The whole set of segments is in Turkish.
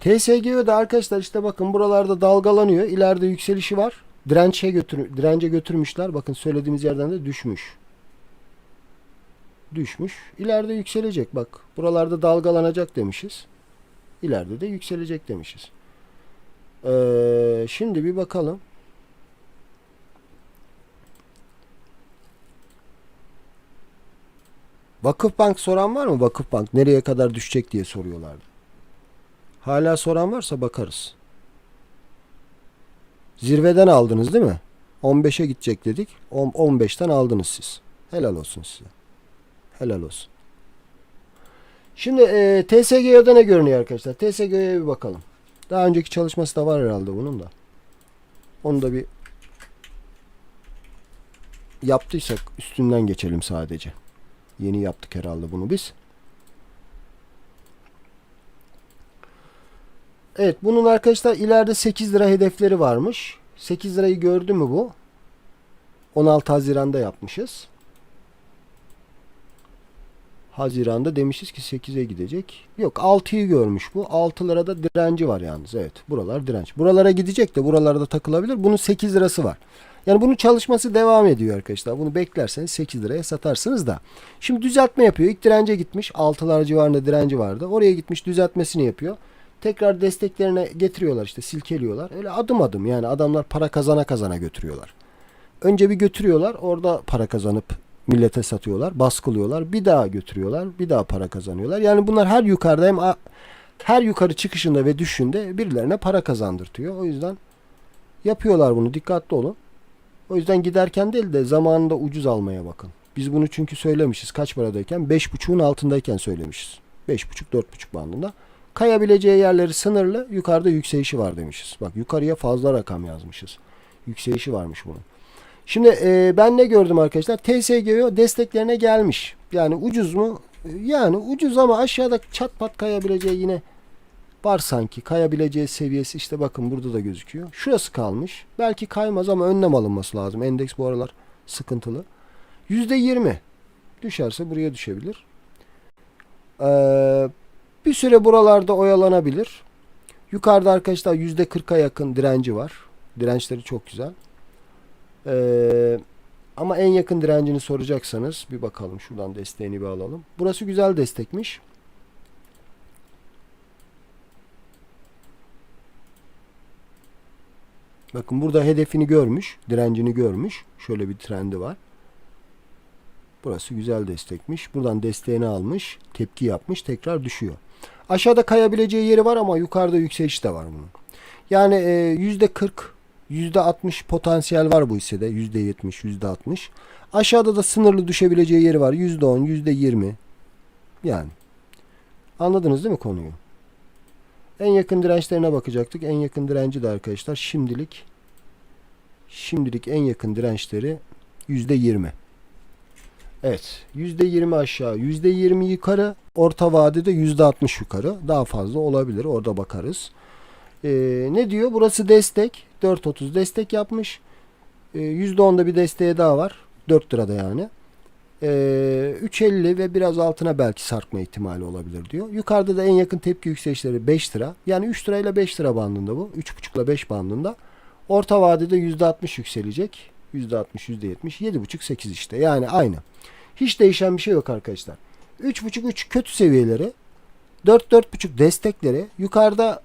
TSGO'da arkadaşlar işte bakın buralarda dalgalanıyor. İleride yükselişi var. Dirençe götür dirence götürmüşler. Bakın söylediğimiz yerden de düşmüş. Düşmüş. İleride yükselecek bak. Buralarda dalgalanacak demişiz. İleride de yükselecek demişiz. Ee, şimdi bir bakalım. Vakıfbank soran var mı? Vakıfbank nereye kadar düşecek diye soruyorlardı. Hala soran varsa bakarız. Zirveden aldınız değil mi? 15'e gidecek dedik. On- 15'ten aldınız siz. Helal olsun size. Helal olsun. Şimdi e, TSGO'da ne görünüyor arkadaşlar? TSGO'ya bir bakalım. Daha önceki çalışması da var herhalde bunun da. Onu da bir yaptıysak üstünden geçelim sadece. Yeni yaptık herhalde bunu biz. Evet bunun arkadaşlar ileride 8 lira hedefleri varmış. 8 lirayı gördü mü bu? 16 Haziran'da yapmışız. Haziran'da demişiz ki 8'e gidecek. Yok 6'yı görmüş bu. 6 lirada direnci var yalnız. Evet buralar direnç. Buralara gidecek de buralarda takılabilir. Bunun 8 lirası var. Yani bunun çalışması devam ediyor arkadaşlar. Bunu beklerseniz 8 liraya satarsınız da. Şimdi düzeltme yapıyor. İlk dirence gitmiş. 6'lar civarında direnci vardı. Oraya gitmiş düzeltmesini yapıyor. Tekrar desteklerine getiriyorlar işte silkeliyorlar. Öyle adım adım yani adamlar para kazana kazana götürüyorlar. Önce bir götürüyorlar. Orada para kazanıp millete satıyorlar. Baskılıyorlar. Bir daha götürüyorlar. Bir daha para kazanıyorlar. Yani bunlar her yukarıda hem her yukarı çıkışında ve düşüşünde birilerine para kazandırtıyor. O yüzden yapıyorlar bunu. Dikkatli olun. O yüzden giderken değil de zamanında ucuz almaya bakın. Biz bunu çünkü söylemişiz. Kaç paradayken? 5.5'un altındayken söylemişiz. 5.5-4.5 bandında. Kayabileceği yerleri sınırlı. Yukarıda yükselişi var demişiz. Bak yukarıya fazla rakam yazmışız. Yükselişi varmış bunun. Şimdi e, ben ne gördüm arkadaşlar? TSGO desteklerine gelmiş. Yani ucuz mu? E, Yani ucuz ama aşağıda çat pat kayabileceği yine var sanki. Kayabileceği seviyesi işte bakın burada da gözüküyor. Şurası kalmış. Belki kaymaz ama önlem alınması lazım. Endeks bu aralar sıkıntılı. %20 düşerse buraya düşebilir. Ee, bir süre buralarda oyalanabilir. Yukarıda arkadaşlar %40'a yakın direnci var. Dirençleri çok güzel. Ee, ama en yakın direncini soracaksanız bir bakalım. Şuradan desteğini bir alalım. Burası güzel destekmiş. Bakın burada hedefini görmüş. Direncini görmüş. Şöyle bir trendi var. Burası güzel destekmiş. Buradan desteğini almış. Tepki yapmış. Tekrar düşüyor. Aşağıda kayabileceği yeri var ama yukarıda yükseliş de var bunun. Yani e, %40 %60 potansiyel var bu hissede. %70, %60. Aşağıda da sınırlı düşebileceği yeri var. %10, %20. Yani. Anladınız değil mi konuyu? En yakın dirençlerine bakacaktık. En yakın direnci de arkadaşlar şimdilik şimdilik en yakın dirençleri %20. Evet. %20 aşağı, %20 yukarı, orta vadede %60 yukarı. Daha fazla olabilir. Orada bakarız. Ee, ne diyor? Burası destek. 4.30 destek yapmış. Ee, %10'da bir desteğe daha var. 4 lirada yani. Ee, 3.50 ve biraz altına belki sarkma ihtimali olabilir diyor. Yukarıda da en yakın tepki yükselişleri 5 lira. Yani 3 lirayla 5 lira bandında bu. 3.5 ile 5 bandında. Orta vadede %60 yükselecek. %60, %70, 7.5, 8 işte. Yani aynı. Hiç değişen bir şey yok arkadaşlar. 3.5, 3 kötü seviyeleri. 4, 4.5 destekleri. Yukarıda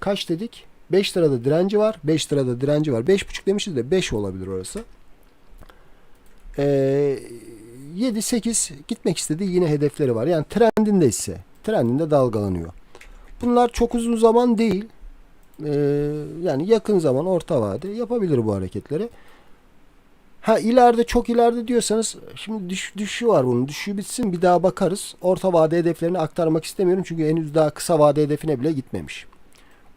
kaç dedik? 5 lirada direnci var. 5 lirada direnci var. 5.5 demişiz de 5 olabilir orası. Ee, 7-8 gitmek istediği yine hedefleri var. Yani trendinde ise trendinde dalgalanıyor. Bunlar çok uzun zaman değil. Ee, yani yakın zaman orta vade yapabilir bu hareketleri. Ha ileride çok ileride diyorsanız şimdi düş, düşüşü var bunun. Düşüşü bitsin bir daha bakarız. Orta vade hedeflerini aktarmak istemiyorum. Çünkü henüz daha kısa vade hedefine bile gitmemiş.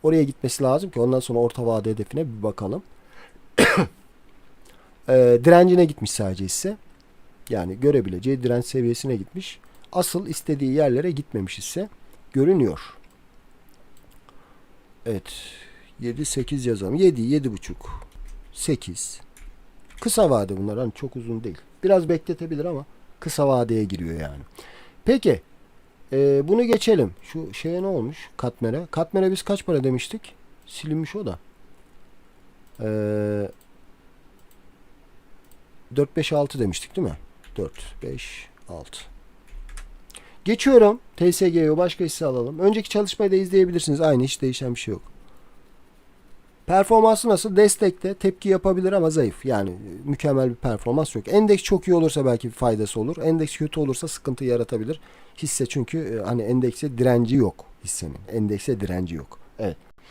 Oraya gitmesi lazım ki ondan sonra orta vade hedefine bir bakalım. e, direncine gitmiş sadece ise. Yani görebileceği direnç seviyesine gitmiş. Asıl istediği yerlere gitmemiş ise görünüyor. Evet. 7 8 yazalım. 7 7,5 8 Kısa vade bunlar hani çok uzun değil. Biraz bekletebilir ama kısa vadeye giriyor yani. Peki Ee, bunu geçelim. Şu şeye ne olmuş? Katmer'e. Katmer'e biz kaç para demiştik? Silinmiş o da. Ee, 4, 5, 6 demiştik değil mi? 4, 5, 6. Geçiyorum. TSG'ye başka hisse alalım. Önceki çalışmayı da izleyebilirsiniz. Aynı hiç değişen bir şey yok. Performansı nasıl? Destekte tepki yapabilir ama zayıf. Yani e, mükemmel bir performans yok. Endeks çok iyi olursa belki bir faydası olur. Endeks kötü olursa sıkıntı yaratabilir. Hisse çünkü e, hani endekse direnci yok hissenin. Endekse direnci yok. Evet.